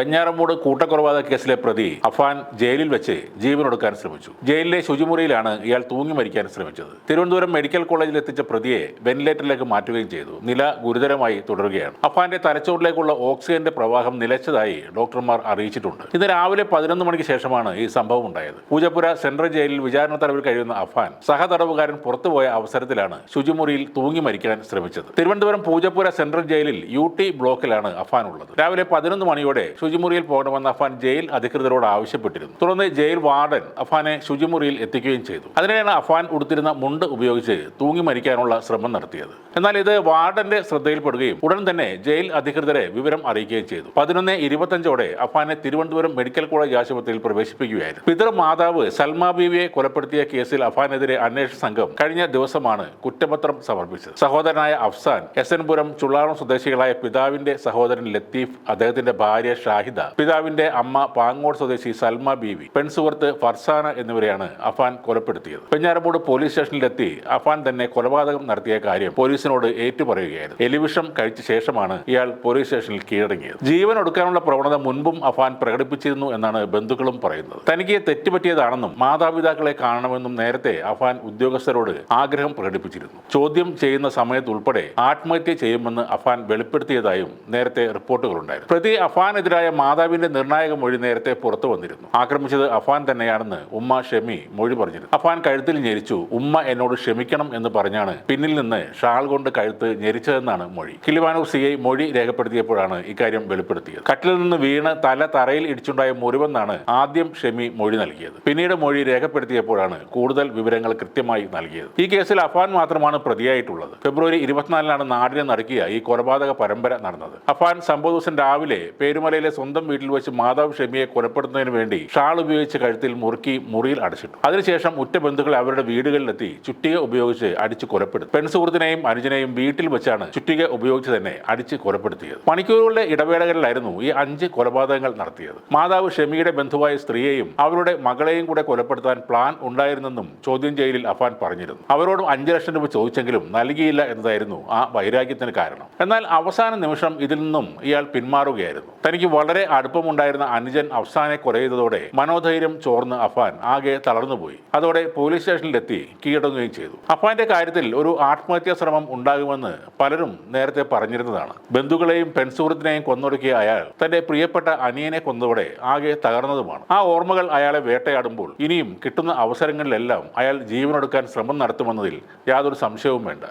വെഞ്ഞാറമൂട് കൂട്ടക്കൊലപാതക കേസിലെ പ്രതി അഫാൻ ജയിലിൽ വെച്ച് ജീവനൊടുക്കാൻ ശ്രമിച്ചു. ജയിലിലെ ശുചിമുറിയിലാണ് ഇയാൾ തൂങ്ങി മരിക്കാൻ ശ്രമിച്ചത്. തിരുവനന്തപുരം മെഡിക്കൽ കോളേജിൽ എത്തിച്ച പ്രതിയെ വെന്റിലേറ്ററിലേക്ക് മാറ്റുകയും ചെയ്തു. നില ഗുരുതരമായി തുടരുകയാണ്. അഫാന്റെ തലച്ചോറിലേക്കുള്ള ഓക്സിജന്റെ പ്രവാഹം നിലച്ചതായി ഡോക്ടർമാർ അറിയിച്ചിട്ടുണ്ട്. ഇന്ന് രാവിലെ പതിനൊന്ന് മണിക്ക് ശേഷമാണ് ഈ സംഭവം ഉണ്ടായത്. പൂജപ്പുര സെൻട്രൽ ജയിലിൽ വിചാരണ തടവിൽ കഴിയുന്ന അഫാൻ സഹതടവുകാരൻ പുറത്തുപോയ അവസരത്തിലാണ് ശുചിമുറിയിൽ തൂങ്ങി മരിക്കാൻ ശ്രമിച്ചത്. തിരുവനന്തപുരം പൂജപ്പുര സെൻട്രൽ ജയിലിൽ യു ടി ബ്ലോക്കിലാണ് അഫാൻ ഉള്ളത്. രാവിലെ പതിനൊന്ന് മണിയോടെ ശുചിമുറിയിൽ പോകണമെന്ന് അഫാൻ ജയിൽ അധികൃതരോട് ആവശ്യപ്പെട്ടിരുന്നു. തുടർന്ന് ജയിൽ വാർഡൻ അഫാനെ ശുചിമുറിയിൽ എത്തിക്കുകയും ചെയ്തു. അതിനിടെയാണ് അഫാൻ ഉടുത്തിരുന്ന മുണ്ട് ഉപയോഗിച്ച് തൂങ്ങി മരിക്കാനുള്ള ശ്രമം നടത്തിയത്. എന്നാൽ ഇത് വാർഡന്റെ ശ്രദ്ധയിൽപ്പെടുകയും ഉടൻ തന്നെ ജയിൽ അധികൃതരെ വിവരം അറിയിക്കുകയും ചെയ്തു. പതിനൊന്ന് ഇരുപത്തഞ്ചോടെ അഫാനെ തിരുവനന്തപുരം മെഡിക്കൽ കോളേജ് ആശുപത്രിയിൽ പ്രവേശിപ്പിക്കുകയായിരുന്നു. പിതൃ മാതാവ് സൽമ ബീവിയെ കൊലപ്പെടുത്തിയ കേസിൽ അഫാനെതിരെ അന്വേഷണ സംഘം കഴിഞ്ഞ ദിവസമാണ് കുറ്റപത്രം സമർപ്പിച്ചത്. സഹോദരനായ അഫ്സാൻ എസ് എൻ പുരം ചുള്ളാളം സ്വദേശികളായ പിതാവിന്റെ സഹോദരൻ ലത്തീഫ് അദ്ദേഹത്തിന്റെ ഭാര്യ ഷാഹിദ. പിതാവിന്റെ അമ്മ പാങ്ങോട് സ്വദേശി സൽമ ബീവി പെൺസുഹൃത്ത് ഫർസാന എന്നിവരെയാണ് അഫാൻ കൊലപ്പെടുത്തിയത്. പെഞ്ഞാറമൂട് പോലീസ് സ്റ്റേഷനിലെത്തി അഫാൻ തന്നെ കൊലപാതകം നടത്തിയ കാര്യം പോലീസിനോട് ഏറ്റുപറയുകയായിരുന്നു. എലിവിഷം കഴിച്ച ശേഷമാണ് ഇയാൾ പോലീസ് സ്റ്റേഷനിൽ കീഴടങ്ങിയത്. ജീവൻ ഒടുക്കാനുള്ള പ്രവണത മുൻപും അഫാൻ പ്രകടിപ്പിച്ചിരുന്നു എന്നാണ് ബന്ധുക്കളും പറയുന്നത്. തനിക്ക് തെറ്റുപറ്റിയതാണെന്നും മാതാപിതാക്കളെ കാണണമെന്നും നേരത്തെ അഫാൻ ഉദ്യോഗസ്ഥരോട് ആഗ്രഹം പ്രകടിപ്പിച്ചിരുന്നു. ചോദ്യം ചെയ്യുന്ന സമയത്ത് ഉൾപ്പെടെ ആത്മഹത്യ ചെയ്യുമെന്ന് അഫാൻ വെളിപ്പെടുത്തിയതായും നേരത്തെ റിപ്പോർട്ടുകളുണ്ടായിരുന്നു. പ്രതി അഫാനെതിരായ മാതാവിന്റെ നിർണായക മൊഴി നേരത്തെ പുറത്തു വന്നിരുന്നു. ആക്രമിച്ചത് അഫാൻ തന്നെയാണെന്ന് ഉമ്മ ഷെമി മൊഴി പറഞ്ഞിരുന്നു. അഫാൻ കഴുത്തിൽ ഞെരിച്ചു ഉമ്മ എന്നോട് ക്ഷമിക്കണം എന്ന് പറഞ്ഞാണ് പിന്നിൽ നിന്ന് ഷാൾ കൊണ്ട് കഴുത്ത് ഞെരിച്ചതെന്നാണ് മൊഴി. കിളിവാനൂർ സി ഐ മൊഴി രേഖപ്പെടുത്തിയപ്പോഴാണ് ഇക്കാര്യം വെളിപ്പെടുത്തിയത്. കട്ടിൽ നിന്ന് വീണ് തല തറയിൽ ഇടിച്ചുണ്ടായ മുറിവെന്നാണ് ആദ്യം ഷെമി മൊഴി നൽകിയത്. പിന്നീട് മൊഴി രേഖപ്പെടുത്തിയപ്പോഴാണ് കൂടുതൽ വിവരങ്ങൾ കൃത്യമായി നൽകിയത്. ഈ കേസിൽ അഫാൻ മാത്രമാണ് പ്രതിയായിട്ടുള്ളത്. ഫെബ്രുവരി ഇരുപത്തിനാലിനാണ് നാടിനെ നടക്കിയ ഈ കൊലപാതക പരമ്പര നടന്നത്. അഫാൻ സംഭവ ദിവസം രാവിലെ പേരുമലയിലെ സ്വന്തം വീട്ടിൽ വെച്ച് മാതാവ് ഷെമിയെ കൊലപ്പെടുത്തുന്നതിന് വേണ്ടി ഷാൾ ഉപയോഗിച്ച് കഴുത്തിൽ മുറുക്കി മുറിയിൽ അടച്ചിട്ടു. അതിനുശേഷം ഉറ്റ ബന്ധുക്കൾ അവരുടെ വീടുകളിലെത്തി ചുറ്റിക ഉപയോഗിച്ച് അടിച്ച് കൊലപ്പെടുത്തി. പെൺസുഹൃത്തിനെയും അനുജനെയും വീട്ടിൽ വെച്ചാണ് ചുറ്റിക ഉപയോഗിച്ച് തന്നെ അടിച്ച് കൊലപ്പെടുത്തിയത്. മണിക്കൂറുകളുടെ ഇടവേളകളിലായിരുന്നു ഈ അഞ്ച് കൊലപാതകങ്ങൾ നടത്തിയത്. മാതാവ് ഷെമിയുടെ ബന്ധുവായ സ്ത്രീയെയും അവരുടെ മകളെയും കൂടെ കൊലപ്പെടുത്താൻ പ്ലാൻ ഉണ്ടായിരുന്നെന്നും ചോദ്യം ചെയ്യലിൽ അഫാൻ പറഞ്ഞിരുന്നു. അവരോടും അഞ്ച് ലക്ഷം രൂപ ചോദിച്ചെങ്കിലും നൽകിയില്ല എന്നതായിരുന്നു ആ വൈരാഗ്യത്തിന് കാരണം. എന്നാൽ അവസാന നിമിഷം ഇതിൽ നിന്നും ഇയാൾ പിന്മാറുകയായിരുന്നു. തനിക്ക് വളരെ അടുപ്പമുണ്ടായിരുന്ന അനുജൻ അഫ്സാനെ കൊല ചെയ്തതോടെ മനോധൈര്യം ചോർന്ന് അഫാൻ ആകെ തളർന്നുപോയി. അതോടെ പോലീസ് സ്റ്റേഷനിലെത്തി കീഴടങ്ങുകയും ചെയ്തു. അഫാന്റെ കാര്യത്തിൽ ഒരു ആത്മഹത്യാ ശ്രമം ഉണ്ടാകുമെന്ന് പലരും നേരത്തെ പറഞ്ഞിരുന്നതാണ്. ബന്ധുക്കളെയും പെൺസുഹൃത്തിനെയും കൊന്നൊടുക്കിയ അയാൾ തന്റെ പ്രിയപ്പെട്ട അനിയനെ കൊന്നതോടെ ആകെ തകർന്നതുമാണ്. ആ ഓർമ്മകൾ അയാളെ വേട്ടയാടുമ്പോൾ ഇനിയും കിട്ടുന്ന അവസരങ്ങളിലെല്ലാം അയാൾ ജീവനൊടുക്കാൻ ശ്രമം നടത്തുമെന്നതിൽ യാതൊരു സംശയവും വേണ്ട.